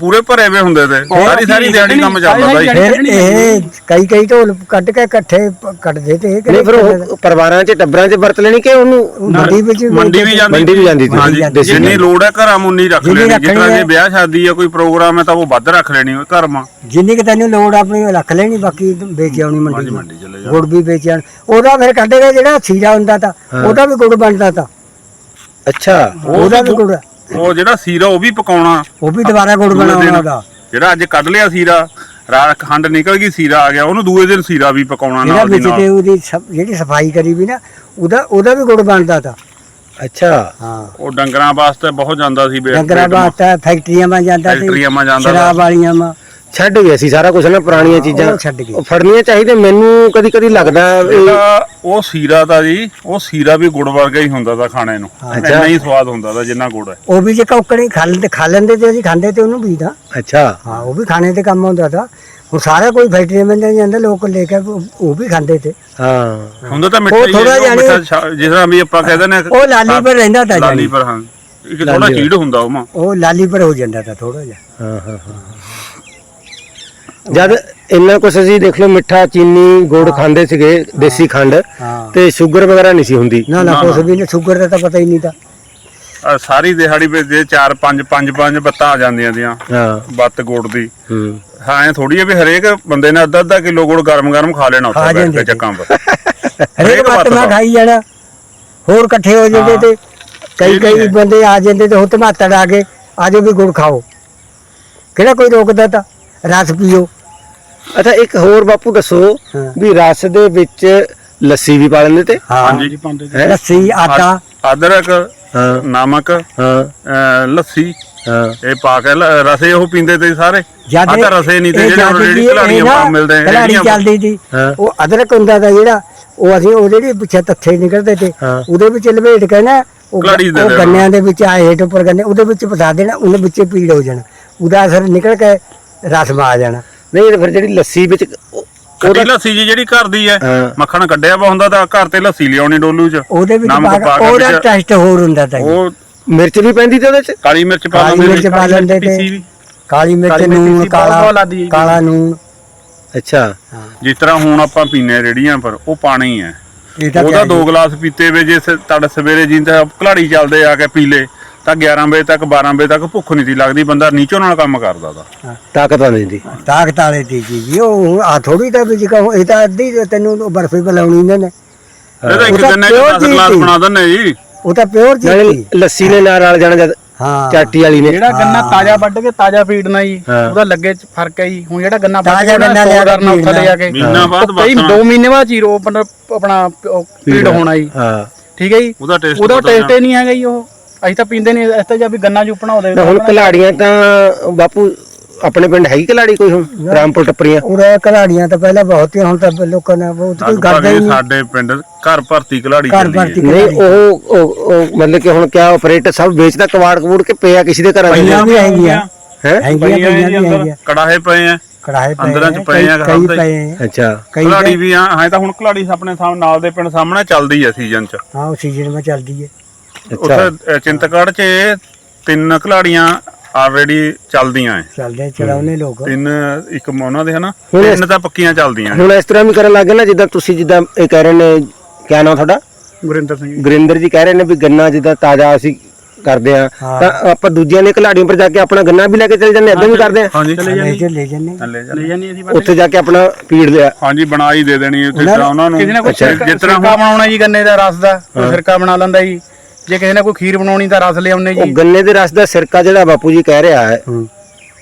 ਪੂਰੇ ਭਰੇ ਵੇ ਹੁੰਦੇ ਤੇ। ਸਾਰੀ ਸਾਰੀ ਦਿਹਾੜੀ ਕੰਮ ਚੱਲਦਾ ਜੀ ਫਿਰ ਇਹ ਕਈ ਕਈ ਢੋਲ ਕੱਢ ਕੇ ਇਕੱਠੇ ਕੱਢਦੇ ਤੇ ਇਹ ਨਹੀਂ ਫਿਰ ਉਹ ਪਰਿਵਾਰਾਂ 'ਚ ਟੱਬਰਾਂ 'ਚ ਵਰਤ ਲੈਣੀ ਕਿ ਉਹਨੂੰ ਮੰਡੀ ਵਿੱਚ ਮੰਡੀ ਵੀ ਜਾਂਦੀ ਮੰਡੀ ਵੀ ਜਾਂਦੀ ਸੀ। ਜਾਂਦੀ। ਜਿੰਨੀ ਲੋੜ ਹੈ ਘਰਾਂ ਮੁੰਨੀ ਰੱਖ ਲੈਣੀ। ਹੈ। ਜੇ ਵਿਆਹ ਸ਼ਾਦੀ ਹੈ ਕੋਈ ਪ੍ਰੋਗਰਾਮ ਹੈ ਤਾਂ ਉਹ ਵੱਧ ਰੱਖ ਲੈਣੀ ਘਰ ਮਾ। ਜਿੰਨੀ ਕਿ ਤੈਨੂੰ ਲੋੜ ਆਪਣੀ ਰੱਖ ਲੈਣੀ ਬਾਕੀ ਵੇਚ ਆਉਣੀ ਮੰਡੀ ਹਾਂਜੀ ਚ ਮੰਡੀ ਚਲੇ ਜਾ। ਗੁੜ ਵੀ ਵੇਚ ਆਉਣ। ਉਹਦਾ ਫਿਰ ਕੱਢੇਗਾ ਜਿਹੜਾ ਸੀਰਾ ਹੁੰਦਾ ਤਾਂ ਉਹਦਾ ਵੀ ਗੁੜ ਬਣਦਾ ਤਾਂ। ਅੱਛਾ। ਉਹਦਾ ਵੀ ਗੁੜ। ਉਹ ਜਿਹੜਾ ਸੀਰਾ ਉਹ ਵੀ ਪਕਾਉਣਾ। ਉਹ ਵੀ ਦੁਬਾਰਾ ਗੁੜ ਬਣਾਉਣਾ ਉਹਦਾ। ਜਿਹੜਾ ਅੱਜ ਕੱਢ ਲਿਆ ਸੀਰਾ ਰਾਤ ਖੰਡ ਨਿਕਲ ਗਈ ਸੀਰਾ ਆ ਗਿਆ ਉਹਨੂੰ ਦੂਏ ਦਿਨ ਸੀਰਾ ਵੀ ਪਕਾਉਣਾ ਨਾਲ ਦੀ ਵਿੱਚ ਤੇ ਨਾਲ ਉਹਦੀ ਜਿਹੜੀ ਸਫ਼ਾਈ ਕਰੀ ਵੀ ਨਾ ਉਹਦਾ ਉਹਦਾ ਵੀ ਗੁੜ ਬਣਦਾ ਤਾਂ। ਅੱਛਾ। ਹਾਂ। ਉਹ ਡੰਗਰਾਂ ਵਾਸਤੇ ਬਹੁਤ ਜਾਂਦਾ ਸੀ ਬੇ- ਡੰਗਰਾਂ। ਵਾਸਤੇ ਫੈਕਟਰੀਆਂ ਮਾ ਜਾਂਦਾ ਸੀ ਫੈਕਟਰੀਆਂ ਮਾ ਜਾਂਦਾ ਸ਼ਰਾਬ ਵਾਲੀਆਂ ਮਾ ਛੱਡ ਗਏ ਸੀ ਸਾਰਾ ਕੁਝ ਨਾ ਪੁਰਾਣੀਆਂ ਚੀਜ਼ਾਂ ਉਹ ਛੱਡ ਗਏ। ਉਹ ਫੜਨੀਆਂ ਚਾਹੀਦੇ ਮੈਨੂੰ ਕਦੀ ਕਦੀ ਲੱਗਦਾ ਇਹਦਾ ਉਹ ਸੀਰਾ ਤਾਂ ਜੀ ਉਹ ਸੀਰਾ ਵੀ ਗੁੜ ਵਰਗਾ ਹੀ ਹੁੰਦਾ ਤਾਂ ਖਾਣੇ ਨੂੰ। ਇੰਨਾ ਹੀ ਸਵਾਦ ਹੁੰਦਾ ਤਾਂ ਜਿੰਨਾ ਗੁੜ ਹੈ। ਉਹ ਵੀ ਜੇ ਕੌਕੜੇ ਖਾ ਲੈਂਦੇ ਖਾ ਲੈਂਦੇ ਤੇ ਅਸੀਂ ਖਾਂਦੇ ਤੇ ਉਹਨੂੰ ਵੀ ਤਾਂ ਅੱਛਾ। ਹਾਂ ਉਹ ਵੀ ਖਾਣੇ ਤੇ ਕੰਮ ਹੁੰਦਾ ਤਾਂ। ਹੁਣ ਸਾਰਾ ਕੋਈ ਫੈਕਟਰੀ ਨਹੀਂ ਜਾਂਦਾ ਲੋਕ ਲੈ ਕੇ ਉਹ ਉਹ ਵੀ ਖਾਂਦੇ ਤੇ। ਹਾਂ। ਹੁੰਦਾ ਤਾਂ ਮਿੱਠਾ ਉਹ ਹੀ ਥੋੜ੍ਹਾ ਹੈ, ਉਹ ਜਿਹਾ ਮਿੱਠਾ ਛਾ- ਜਿਸ ਤਰ੍ਹਾਂ ਵੀ ਆਪਾਂ ਕਹਿੰਦੇ ਨੇ ਉਹ ਲਾਲੀ ਪਰ ਰਹਿੰਦਾ ਤਾਂ ਲਾਲੀ ਪਰ ਹਾਂ। ਇੱਕ ਥੋੜਾ ਚੀੜ ਹੁੰਦਾ ਉਹ ਮਾ। ਉਹ ਲਾਲੀ ਪਰ ਹੋ ਜਾਂਦਾ ਤਾਂ ਥੋੜਾ ਜਿਹਾ। ਹਾਂ ਹਾਂ ਹਾਂ। ਜਦ ਇੰਨਾ ਕੁਛ ਅਸੀਂ ਦੇਖ ਲਓ ਮਿੱਠਾ ਚੀਨੀ ਗੁੜ ਖਾਂਦੇ ਸੀਗੇ ਦੇਸੀ ਖੰਡ ਹਾਂ। ਤੇ ਸ਼ੂਗਰ ਵਗੈਰਾ ਨਹੀਂ ਸੀ ਹੁੰਦੀ। ਨਾ ਨਾ ਕੁਛ ਵੀ ਨਹੀਂ ਸ਼ੂਗਰ ਦਾ ਤਾਂ ਪਤਾ ਹੀ ਨਹੀਂ ਤਾਂ। ਆਹ ਸਾਰੀ ਦਿਹਾੜੀ ਵਿੱਚ ਜੇ 4 5 5 5 ਬੱਤਾਂ ਆ ਜਾਂਦੀਆਂ ਦੀਆਂ ਹਾਂ। ਬੱਤ ਗੁੜ ਦੀ। ਹੂੰ। ਹਾਂ ਐ ਥੋੜੀ ਹੈ ਵੀ ਹਰੇਕ ਬੰਦੇ ਨੇ ਅੱਧਾ ਅੱਧਾ ਕਿਲੋ ਗੁੜ ਗਰਮ ਗਰਮ ਖਾ ਲੈਣਾ ਖਾ ਉੱਥੇ ਬੈਠ ਜਾਂਦੇ ਕੇ ਸੀ। ਚੱਕਾਂ ਪਰ। ਹਰੇਕ ਹਰੇਕ ਮੈਂ ਦਾ। ਖਾਈ ਜਾਣਾ। ਹੋਰ ਇਕੱਠੇ ਹੋ ਜਾਂਦੇ ਤੇ ਕਈ ਇਹ ਵੀ ਕਈ ਹੈ। ਬੰਦੇ ਆ ਜਾਂਦੇ ਤੇ ਉਹ ਧਮਾਤੜ ਆ ਕੇ ਆਜੋ ਵੀ ਗੁੜ ਖਾਓ। ਕਿਹੜਾ ਕੋਈ ਰੋਕਦਾ ਤਾਂ? ਰਸ ਪੀਓ। ਅੱਛਾ ਇੱਕ ਹੋਰ ਬਾਪੂ ਦੱਸੋ। ਵੀ ਰਸ ਦੇ ਵਿੱਚ ਲੱਸੀ ਵੀ ਪਾ ਲੈਂਦੇ ਤੇ? ਹਾਂ। ਹਾਂਜੀ। ਹੈਂ? ਲੱਸੀ ਆਟਾ। ਅਦਰਕ ਹਾਂ। ਨਮਕ ਹਾਂ। ਅਹ ਲੱਸੀ। ਹਾਂ। ਇਹ ਪਾ ਕੇ ਲ- ਰਸੇ ਉਹ ਪੀਂਦੇ ਤੇ ਸਾਰੇ? ਜਦ ਆਹ ਤਾਂ ਰਸੇ ਨਹੀਂ ਤੇ ਇਹ ਜਿਹੜੇ ਜਦ ਰੇੜੀ ਵੀ ਇਹ ਕਲਾੜੀਆਂ ਨਾ ਪਾ ਮਿਲਦੇ ਕਲਾੜੀ ਰੇੜੀਆਂ ਪਰ। ਚੱਲਦੀ ਸੀ ਹਾਂ। ਉਹ ਅਦਰਕ ਹੁੰਦਾ ਤਾਂ ਜਿਹੜਾ ਉਹ ਅਸੀਂ ਉਹ ਜਿਹੜੀ ਪਿੱਛੇ ਤੱਥੇ ਨਿਕਲਦੇ ਤੇ ਹਾਂ। ਉਹਦੇ ਵਿੱਚ ਲਪੇਟ ਕੇ ਨਾ ਉਹ ਕਲਾੜੀ ਦੇ ਉਹ ਦੇਣਾ। ਗੰਨਿਆਂ ਦੇ ਵਿੱਚ ਆਏ ਹੇਠ ਉੱਪਰ ਗੰਨੇ ਉਹਦੇ ਵਿੱਚ ਫਸਾ ਦੇਣਾ ਉਹਦੇ ਵਿੱਚ ਪੀੜ ਹੋ ਜਾਣਾ। ਉਹਦਾ ਅਸਰ ਨਿਕਲ ਕੇ ਰਸ ਮਾ ਆ ਜਾਣਾ। ਨਹੀਂ ਤੇ ਫਿਰ ਜਿਹੜੀ ਲੱਸੀ ਵਿੱਚ ਉਹ- ਲੱਸੀ ਜੀ ਜਿਹੜੀ ਘਰ ਦੀ ਹੈ ਹਾਂ। ਮੱਖਣ ਕੱਢਿਆ ਵਾ ਹੁੰਦਾ ਤਾਂ ਘਰ ਤੇ ਲੱਸੀ ਲਿਆਉਣੀ ਡੋਲੂ ਚ ਉਹਦੇ ਵਿੱਚ ਨਮਕ ਪਾ ਪਾ ਕੇ ਉਹਦਾ ਵਿੱਚ- ਟੈਸਟ ਹੋਰ ਹੁੰਦਾ ਤਾਂ ਜੀ। ਉਹ ਮਿਰਚ ਵੀ ਪੈਂਦੀ ਤੇ ਉਹਦੇ ਚ ਕਾਲੀ ਮਿਰਚ ਪਾ ਕਾਲੀ ਲੈਂਦੇ ਮਿਰਚ ਪਾ ਲੈਂਦੇ ਪੀਸੀ ਤੇ ਵੀ। ਕਾਲੀ ਮਿਰਚ ਕਾਲੀ ਮਿਰਚ ਨੂਨ ਪੀਸੀ ਬਹੁਤ ਕਾਲਾ ਬਹੁਤ ਲੱਗਦੀ ਹੈ ਜੀ। ਕਾਲਾ ਨੂਨ ਅੱਛਾ ਜਿਸ ਤਰ੍ਹਾਂ ਹੁਣ ਆਪਾਂ ਪੀਨੇ ਰੇੜੀਆਂ ਪਰ ਉਹ ਪਾਣੀ ਹੈ ਇਹ ਤਾਂ ਉਹਦਾ ਦੋ। ਗਲਾਸ ਪੀਤੇ ਵੇ ਜੇ ਸ- ਤੜ ਸਵੇਰੇ ਜਿੰਦਾ ਘਲਾੜੀ ਚੱਲਦੇ ਆ ਕੇ ਪੀਲੇ ਤਾਂ 11 ਵਜੇ ਤੱਕ 12 ਵਜੇ ਤੱਕ ਭੁੱਖ ਨਹੀਂ ਸੀ ਲੱਗਦੀ ਬੰਦਾ ਨੀਚੋਂ ਨਾਲ ਕੰਮ ਕਰਦਾ ਤਾ। ਤਾਕਤ ਆ ਦਿੰਦੀ ਤਾਕਤ ਵਾਲੇ ਦੀ ਜੀ ਉਹ ਆ ਥੋੜੀ ਤਾਂ ਵਿੱਚ ਕਹੋ ਇਹ ਤਾਂ ਅੱਧੀ ਤੈਨੂੰ ਬਰਫੀ ਬਲਾਉਣੀ ਇਹਨਾਂ ਨੇ। ਇਹ ਤਾਂ ਇੱਕ ਉਹ ਤਾਂ ਦਿਨ ਚ pure 10 ਚੀਜ਼ ਗਲਾਸ ਸੀ। ਬਣਾ ਦਿੰਨੇ ਜੀ। ਉਹ ਤਾਂ ਪਿਓਰ ਚੀਜ਼ ਨਾਲੇ ਸੀ। ਲੱਸੀ ਨੇ ਨਾਲ ਨਾਲ ਜਾਣਾ ਜਦ ਹਾਂ। ਚਾਟੀ ਵਾਲੀ ਨੇ। ਜਿਹੜਾ ਗੰਨਾ ਤਾਜ਼ਾ ਵੱਢ ਕੇ ਤਾਜ਼ਾ ਫੀਡਣਾ ਜੀ। ਉਹਦਾ ਲੱਗੇ ਚ ਫ਼ਰਕ ਹੈ ਜੀ। ਹੁਣ ਜਿਹੜਾ ਗੰਨਾ ਵੱਢ ਤਾਜ਼ਾ ਕੇ ਗੰਨਾ ਲਿਆ ਕਰਨਾ ਉੱਥੇ ਲੈ ਜਾ ਕੇ। ਮਹੀਨਾ ਬਾਅਦ ਕਈ ਵਰਤਣਾ। 2 ਮਹੀਨੇ ਬਾਅਦ ਆਪਣਾ ਆਪਣਾ ਫੀਡ ਹੋਣਾ ਜੀ। ਹਾਂ। ਠੀਕ ਹੈ ਜੀ? ਉਹਦਾ ਟੇਸਟ ਉਹਦਾ ਟੇਸਟ ਹੀ ਨਹੀਂ ਹੈਗਾ ਜੀ ਉਹ। ਅਸੀਂ ਤਾਂ ਪੀਂਦੇ ਨਹੀਂ ਇਸ ਤੇ ਜਾਂ ਵੀ ਗੰਨਾ ਚੂਪਣਾ ਉਹਦੇ ਨਾ ਹੁਣ ਕਲਾੜੀਆਂ ਤਾਂ ਬਾਪੂ ਆਪਣੇ ਪਿੰਡ ਹੈਗੀ ਕਲਾੜੀ ਕੋਈ ਹੁਣ ਰਾਮਪੁਰ ਟੱਪਰੀਆਂ? ਉਰੇ ਕਲਾੜੀਆਂ ਤਾਂ ਪਹਿਲਾਂ ਬਹੁਤ ਹੀ ਹੁਣ ਤਾਂ ਲੋਕਾਂ ਨੇ ਬਹੁਤ ਕੋਈ ਕਰਦਾ ਹੀ ਨਹੀਂ। ਸਾਡੇ ਪਿੰਡ ਘਰ ਭਰਤੀ ਘਲਾੜੀ ਘਰ ਭਰਤੀ ਨਹੀਂ ਉਹ ਮਤਲਬ ਕਿ ਹੁਣ ਕਿਆ ਆਪਰੇਟਰ ਸਭ ਵੇਚਦਾ ਕਵਾੜ ਕਵੂੜ ਕੇ ਪਿਆ ਕਿਸੇ ਦੇ ਘਰਾਂ ਪਈਆਂ ਦੇ ਵੀ ਹੈਗੀਆਂ। ਹੈ? ਹੈਗੀਆਂ ਹੈਗੀਆਂ ਕੜਾਹੇ ਪਏ ਆ। ਕੜਾਹੇ ਪਏ ਅੰਦਰਾਂ ਚ ਆ, ਪਏ ਆ, ਕਈ- ਘਰਾਂ ਕਈ ਦੇ। ਪਏ ਆ, ਅੱਛਾ। ਤਾਂ- ਵੀ ਆ ਹਾਂ ਤਾਂ ਹੁਣ ਘਲਾੜੀ ਆਪਣੇ ਸਾਹਮਣੇ ਨਾਲ ਦੇ ਪਿੰਡ ਸਾਹਮਣੇ ਚੱਲਦੀ ਹੈ ਸੀਜ਼ਨ ਚ। ਹਾਂ ਉਹ ਸੀਜ਼ਨ ਵਿੱਚ ਚੱਲਦੀ ਹੈ। ਉੱਥੇ ਚਿੰਤਗੜ੍ਹ 'ਚ ਤਿੰਨ ਘਲਾੜੀਆਂ ਆਲਰੇਡੀ ਚੱਲਦੀਆਂ ਐ। ਚੱਲਦੇ ਚਲਾਉਨੇ ਲੋਕ। ਤਿੰਨ ਇੱਕ ਉਹਨਾਂ ਦੇ ਹਨਾ ਤਿੰਨ ਤਾਂ ਪੱਕੀਆਂ ਚੱਲਦੀਆਂ ਹੁਣ ਇਸ ਤਰ੍ਹਾਂ ਵੀ ਕਰਨ ਲੱਗ ਗਏ ਨਾ ਜਿੱਦਾਂ ਤੁਸੀਂ ਜਿੱਦਾਂ ਇਹ ਕਹਿ ਰਹੇ ਨੇ ਕਿਆ ਨਾਮ ਤੁਹਾਡਾ? ਗੁਰਿੰਦਰ ਸਿੰਘ ਗੁਰਿੰਦਰ ਜੀ ਕਹਿ ਰਹੇ ਨੇ ਵੀ ਗੰਨਾ ਜਿੱਦਾਂ ਤਾਜ਼ਾ ਅਸੀਂ ਕਰਦੇ ਆ। ਹਾਂ। ਤਾਂ ਆਪਾਂ ਦੂਜਿਆਂ ਦੇ ਘਲਾੜੀਆਂ ਪਰ ਜਾ ਕੇ ਆਪਣਾ ਗੰਨਾ ਵੀ ਲੈ ਕੇ ਚਲੇ ਜਾਂਦੇ ਏਦਾਂ ਵੀ ਕਰਦੇ ਆ? ਹਾਂਜੀ। ਲੈ ਕੇ ਲੈ ਜਾਂਦੀ ਅਸੀਂ ਉੱਥੇ ਜਾ ਕੇ ਆਪਣਾ ਪੀੜ ਲਿਆ। ਹਾਂਜੀ ਬਣਾ ਹੀ ਦੇ ਦੇਣੀ ਉੱਥੇ ਉਹਨਾਂ- ਤਾਂ ਉਹਨਾਂ ਨੂੰ। ਕਿਸੇ ਨੇ ਕੋਈ ਅੱਛਾ, ਸਿਰਕਾ ਜਿਸ ਤਰ੍ਹਾਂ ਸਿਰਕਾ ਬਣਾਉਣਾ ਜੀ ਗੰਨੇ ਦਾ ਰਸ ਦਾ ਸਿਰਕਾ ਬਣਾ ਲੈਂਦਾ ਜੀ। ਜੇ ਕਿਸੇ ਨੇ ਕੋਈ ਖੀਰ ਬਣਾਉਣੀ ਤਾਂ ਰਸ ਲਿਆਉਣੇ ਉਹ ਜੀ ਗੰਨੇ ਦੇ ਰਸ ਦਾ ਸਿਰਕਾ ਜਿਹੜਾ ਬਾਪੂ ਜੀ ਕਹਿ ਰਿਹਾ ਹੈ ਹੂੰ।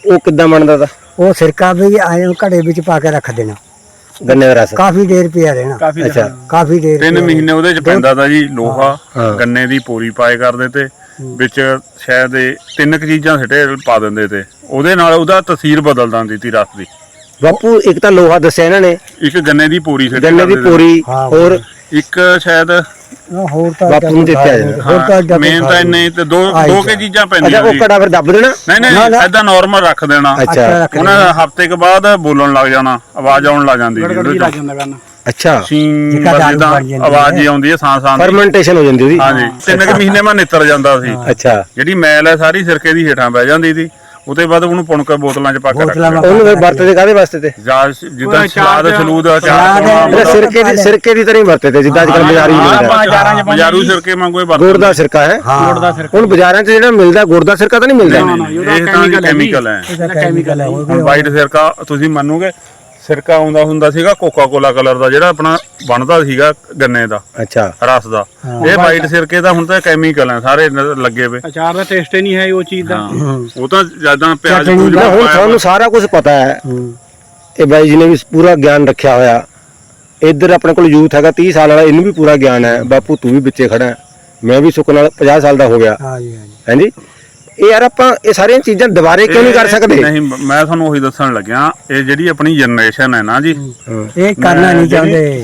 ਉਹ ਕਿੱਦਾਂ ਬਣਦਾ ਤਾ? ਉਹ ਸਿਰਕਾ ਵੀ ਆਏ ਘੜੇ ਵਿੱਚ ਪਾ ਕੇ ਰੱਖ ਦੇਣਾ। ਗੰਨੇ ਦਾ ਰਸ। ਕਾਫੀ ਦੇਰ ਪਿਆ ਰਹਿਣਾ। ਕਾਫੀ ਅੱਛਾ। ਕਾਫੀ ਦੇਰ ਤਿੰਨ ਪਿਆ ਮਹੀਨੇ ਉਹਦੇ 'ਚ ਪੈਂਦਾ ਤਾਂ ਜੀ ਲੋਹਾ ਹਾਂ। ਗੰਨੇ ਦੀ ਪੋਰੀ ਪਾਏ ਕਰਦੇ ਤੇ ਵਿੱਚ ਸ਼ਾਇਦ ਇਹ ਤਿੰਨ ਕੁ ਚੀਜ਼ਾਂ ਸਿੱਟੇ ਪਾ ਦਿੰਦੇ ਤੇ। ਉਹਦੇ ਨਾਲ ਉਹਦਾ ਤਸੀਰ ਬਦਲ ਦਿੰਦੀ ਤੀ ਰਸ ਦੀ। ਬਾਪੂ ਇੱਕ ਤਾਂ ਲੋਹਾ ਦੱਸਿਆ ਇਹਨਾਂ ਨੇ। ਇੱਕ ਗੰਨੇ ਦੀ ਪੋਰੀ ਸਿੱਟ ਗੰਨੇ ਦੀ ਦਿੰਦੇ ਤੇ। ਪੋਰੀ ਹਾਂ। ਹੋਰ? ਇੱਕ ਸ਼ਾਇਦ ਉਹ ਹੋਰ ਤਾਂ ਬਾਪੂ ਨੂੰ ਦਿੱਤਾ ਜਾਂਦਾ। ਹੋਰ ਤਾਂ ਏਦਾਂ ਮੇਨ ਕੋਈ ਤਾਂ ਇੰਨੇ ਤੇ ਦੋ ਆਈ ਦੋ ਜਾ। ਕੇ ਚੀਜ਼ਾਂ ਅੱਛਾ ਪੈਂਦੀਆਂ ਉਹ ਜੀ। ਕੜਾ ਫਿਰ ਦੱਬ ਦੇਣਾ? ਨਹੀਂ ਨਾ, ਨਹੀਂ ਨਾ। ਐਦਾਂ ਨਾਰਮਲ ਰੱਖ ਦੇਣਾ। ਅੱਛਾ। ਅੱਛਾ ਰੱਖ ਉਹਨਾਂ ਹਫ਼ਤੇ ਕੇ ਬਾਅਦ ਬੋਲਣ ਲੱਗ ਜਾਣਾ ਆਵਾਜ਼ ਆਉਣ ਲੱਗ ਜਾਂਦੀ ਜੀ ਗੜਗੜ ਉਹਦੇ ਚੋਂ। ਜਾਂਦਾ ਅੱਛਾ। ਸੀਂ ਜਿੱਦਾਂ ਬਸ ਬਣ ਜਾਂਦੀ ਆਵਾਜ਼ ਹੈ। ਹੀ ਆਉਂਦੀ ਹੈ ਸਾਂ ਸਾਂ ਦੀ। ਫਰਮੈਂਟੇਸ਼ਨ ਹੋ ਜਾਂਦੀ ਉਹਦੀ। ਹਾਂਜੀ। ਤਿੰਨ ਕੁ ਮਹੀਨੇ ਮੈਂ ਨਿੱਤਰ ਜਾਂਦਾ ਸੀ। ਅੱਛਾ। ਜਿਹੜੀ ਮੈਲ ਹੈ ਸਾਰੀ ਸਿਰਕੇ ਦੀ ਹੇਠਾਂ ਬਹਿ ਜਾਂਦੀ ਸੀ। ਉਹਦੇ ਬਾਅਦ ਉਹਨੂੰ ਪੁਣ ਕੇ ਬੋਤਲਾਂ 'ਚ ਪਾ ਕੇ ਰੱਖ ਬੋਤਲਾਂ ਉਹਨੂੰ ਫਿਰ ਵਰਤਦੇ ਕਾਦੇ ਵਾਸਤੇ ਤੇ? ਜਾਂ ਜਿੱਦਾਂ ਸਲਾਦ ਸਲੂਦ ਅਚਾਰ ਪਾਉਣਾ ਸਿਰਕੇ ਦੀ ਸਿਰਕੇ ਦੀ ਤਰ੍ਹਾਂ ਹੀ ਵਰਤਦੇ ਜਿੱਦਾਂ ਅੱਜ ਕੱਲ ਬਾਜ਼ਾਰੀ ਮਿਲਦਾ। ਬਜ਼ਾਰੂ। ਸਿਰਕੇ ਵਾਂਗੂ ਹੀ ਗੁੜ ਵਰਤਦੇ ਦਾ ਸਿਰਕਾ ਹੈ। ਗੁੜ ਦਾ ਸਿਰਕਾ। ਹੁਣ ਬਾਜ਼ਾਰਾਂ 'ਚ ਜਿਹੜਾ ਮਿਲਦਾ ਗੁੜ ਦਾ ਸਿਰਕਾ ਤਾਂ ਨਹੀਂ ਮਿਲਦਾ। ਇਹ ਤਾਂ। ਕੈਮੀਕਲ ਹੈ ਕੈਮੀਕਲ ਹੈ। ਵਾਈਟ ਸਿਰਕਾ ਤੁਸੀਂ ਮੰਨੋਗੇ? ਸਿਰਕਾ ਆਉਂਦਾ ਹੁੰਦਾ ਸੀਗਾ ਕੋਕਾ ਕੋਲਾ ਕਲਰ ਦਾ ਜਿਹੜਾ ਆਪਣਾ ਬਣਦਾ ਸੀਗਾ ਗੰਨੇ ਦਾ ਅੱਛਾ। ਰਸ ਦਾ। ਇਹ ਵਾਈਟ ਸਿਰਕੇ ਦਾ ਹੁਣ ਤਾਂ ਕੈਮੀਕਲ ਹੈ ਸਾਰੇ ਨ- ਲੱਗੇ ਵੇ। ਅਚਾਰ ਦਾ ਟੇਸਟ ਹੀ ਨਹੀਂ ਹੈ ਉਹ ਚੀਜ਼ ਦਾ। ਉਹ ਤਾਂ ਜ਼ਿਆਦਾ ਪਿਆਜ਼ ਪੂਜ ਹੁਣ ਪਾਇਆ ਤੁਹਾਨੂੰ ਸਾਰਾ ਕੁਝ ਪਤਾ ਹੈ। ਹੂੰ। ਇਹ ਬਾਈ ਜੀ ਨੇ ਵੀ ਪੂਰਾ ਗਿਆਨ ਰੱਖਿਆ ਹੋਇਆ। ਇੱਧਰ ਆਪਣੇ ਕੋਲ ਯੂਥ ਹੈਗਾ 30 ਸਾਲ ਵਾਲਾ ਇਹਨੂੰ ਵੀ ਪੂਰਾ ਗਿਆਨ ਹੈ। ਬਾਪੂ ਤੂੰ ਵੀ ਵਿੱਚੇ ਖੜਾ ਹੈ। ਮੈਂ ਵੀ ਸੁੱਖ ਨਾਲ 50 ਸਾਲ ਦਾ ਹੋ ਗਿਆ। ਹਾਂ ਜੀ ਹਾਂ ਜੀ। ਹਾਂਜੀ ਇਹ ਯਾਰ ਆਪਾਂ ਇਹ ਸਾਰੀਆਂ ਚੀਜ਼ਾਂ ਦੁਬਾਰੇ ਕਿਉਂ ਨਹੀਂ ਕਰ ਸਕਦੇ? ਨਹੀਂ ਮੈਂ ਤੁਹਾਨੂੰ ਉਹੀ ਦੱਸਣ ਲੱਗਿਆ ਇਹ ਜਿਹੜੀ ਆਪਣੀ ਜਨਰੇਸ਼ਨ ਹੈ ਨਾ ਜੀ ਇਹ ਕਰਨਾ ਨਹੀਂ ਚਾਹੁੰਦੇ।